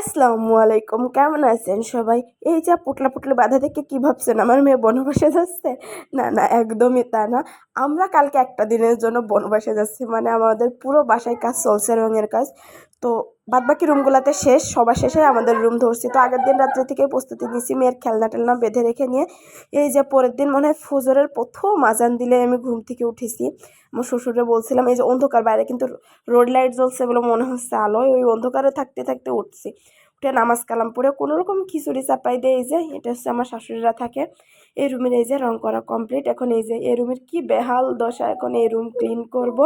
আসসালামু আলাইকুম, কেমন আছেন সবাই? এই যে পুটলা পুটলা বাধা থেকে কী ভাবছেন? আমার মেয়ে বনবাসে যাচ্ছে? না না, একদমই তা না। আমরা কালকে একটা দিনের জন্য বনবাসে যাচ্ছি মানে আমাদের পুরো বাসায় কাজ চলছে রঙের কাজ। তো বাদবাকি রুমগুলোতে শেষ, সবার শেষে আমাদের রুম ধরছি। তো আগের দিন রাত্রে থেকে প্রস্তুতি নিয়েছি মেয়ের খেলনা টেলনা বেঁধে রেখে নিয়ে। এই যে পরের দিন মনে হয় ফজরের প্রথম আজান দিলে আমি ঘুম থেকে উঠেছি। আমার শ্বশুরে বলছিলাম, এই যে অন্ধকার, বাইরে কিন্তু রোড লাইট জ্বলছে বলে মনে হচ্ছে আলোয়। ওই অন্ধকারে থাকতে থাকতে উঠছি। উঠে নামাজ কালাম পড়ে কোনোরকম খিচুড়ি চাপাই দেয় এই যে, এটা হচ্ছে আমার শাশুড়িরা থাকে। এই রুমের এই যে রং করা কমপ্লিট এখন এই যে, এই রুমের কি বেহাল দশা। এখন এই রুম ক্লিন করব।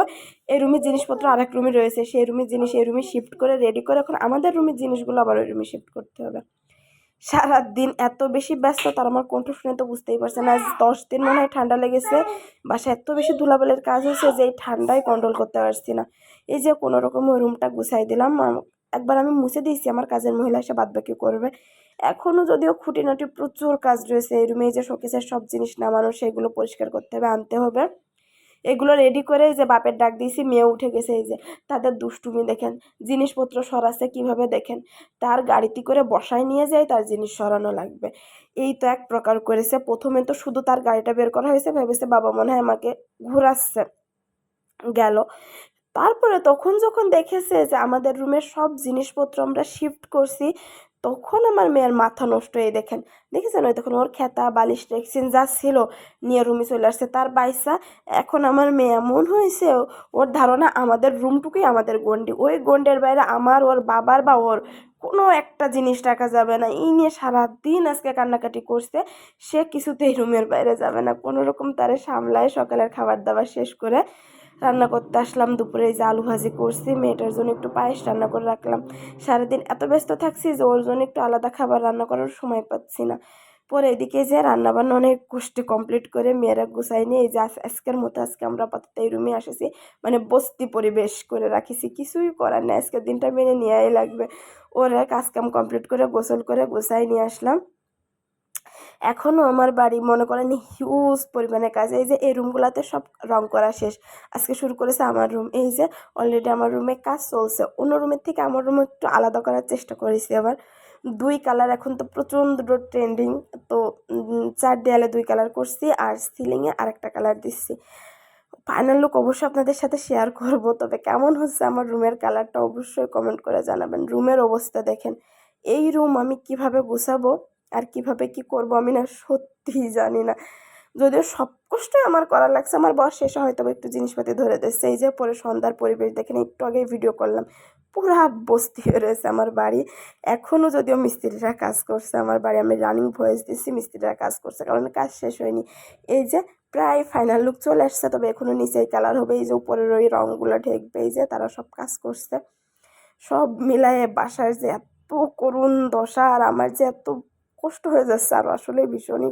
এই রুমের জিনিসপত্র আরেক রুমে রয়েছে। সেই রুমের জিনিস এই রুমে শিফট করে রেডি করে এখন আমাদের রুমের জিনিসগুলো আবার ওই রুমে শিফট করতে হবে। সারাদিন এত বেশি ব্যস্ত, তার আমার কণ্ঠ শুনে তো বুঝতেই পারছেন আজ দশ দিন মনে হয় ঠান্ডা লেগেছে। বাসা এত বেশি ধুলাবেলের কাজ হয়েছে যে এই ঠান্ডায় কন্ট্রোল করতে পারছি না। এই যে কোনো রকম ওই রুমটা গুছাই দিলাম। একবার আমি মুছে দিয়েছি। আমার কাজের মহিলা এসে বাদবাকি করবে। এখনও যদিও খুঁটিনাটি প্রচুর কাজ রয়েছে। এই রুমে যে শোকেসের সব জিনিস নামানো, সেগুলো পরিষ্কার করতে হবে, আনতে হবে। এগুলো রেডি করে যে বাপের ডাক দিয়েছি মেয়ে উঠে গেছে এই যে। তাদের দুষ্টুমি দেখেন, জিনিসপত্র সরাচ্ছে কীভাবে দেখেন? তার গাড়িতে করে বসায় নিয়ে যায়, তার জিনিস সরানো লাগবে। এই তো এক প্রকার করেছে। প্রথমে তো শুধু তার গাড়িটা বের করা হয়েছে, ভেবেছে বাবা মনে হয় আমাকে ঘুরাচ্ছে। গেল। তারপরে তখন যখন দেখেছে যে আমাদের রুমের সব জিনিসপত্র আমরা শিফট করছি তখন আমার মেয়ের মাথা নষ্ট হয়ে দেখেন। দেখেছেন? ওই তখন ওর খেতা, বালিশ, টেক্সিন যা ছিল নিয়ে রুমে চলে আসছে। তার বাইসা এখন আমার মেয়ে এমন হয়েছে, ওর ধারণা আমাদের রুমটুকুই আমাদের গন্ডি ওই গন্ডের বাইরে আমার, ওর বাবার বা ওর কোনো একটা জিনিস রাখা যাবে না। এই নিয়ে সারাদিন আজকে কান্নাকাটি করছে, সে কিছুতেই রুমের বাইরে যাবে না। কোনো রকম তারে সামলায় সকালের খাবার দাবার শেষ করে রান্না করতে আসলাম, দুপুরে যে আলু ভাজি করছি, মেয়েটার জন্য একটু পায়েস রান্না করে রাখলাম। সারাদিন এত ব্যস্ত থাকছি যে ওর জন্য একটু আলাদা খাবার রান্না করার সময় পাচ্ছি না। পরে এদিকে যে রান্নাবান্না অনেক কষ্টে কমপ্লিট করে মেয়েরা গুছাই নিয়ে যে আজকের মতো আজকে আমরা আপাতত এই রুমে আসেছি। মানে বস্তি পরিবেশ করে রাখিছি, কিছুই করার নেই। আজকের দিনটা মেনে নেওয়াই লাগবে। ওরা কাজকাম কমপ্লিট করে গোসল করে গোছাই নিয়ে আসলাম। এখনও আমার বাড়ি মনে করেন হিউজ পরিমাণে কাজ। এই যে, এই রুমগুলোতে সব রং করা শেষ। আজকে শুরু করেছে আমার রুম এই যে অলরেডি আমার রুমে কাজ চলছে। অন্য রুমের থেকে আমার রুম একটু আলাদা করার চেষ্টা করেছি আবার। দুই কালার এখন তো প্রচণ্ড ট্রেন্ডিং তো চার দেয়ালে দুই কালার করছি আর সিলিংয়ে আরেকটা কালার দিচ্ছি। ফাইনাল লুক অবশ্যই আপনাদের সাথে শেয়ার করব। তবে কেমন হচ্ছে আমার রুমের কালারটা অবশ্যই কমেন্ট করে জানাবেন। রুমের অবস্থা দেখেন। এই রুম আমি কীভাবে গুছাবো? আর কীভাবে কি করব আমি না সত্যিই জানি না। যদিও সব কষ্টই আমার করার লাগছে, আমার বয়স শেষে হয়তো একটু জিনিসপাতি ধরে দিচ্ছে এই যে পরে সন্ধ্যার পরিবেশ দেখেন একটু আগে ভিডিও করলাম। পুরা বস্তি রয়েছে আমার বাড়ি। এখনও যদিও মিস্ত্রিরা কাজ করছে আমার বাড়ি, আমি রানিং ভয়েস দিচ্ছি মিস্ত্রিরা কাজ করছে, কারণ কাজ শেষ হয়নি। এই যে প্রায় ফাইনাল লুক চলে আসছে, তবে এখনও নিচেই কালার হবে, এই যে উপরের ওই রঙগুলো ঢেকবে, এই যে তারা সব কাজ করছে। সব মিলায়ে বাসার যে এত করুণ দশা আর আমার যে এত কষ্ট হয়ে যাচ্ছে আর আসলে ভীষণই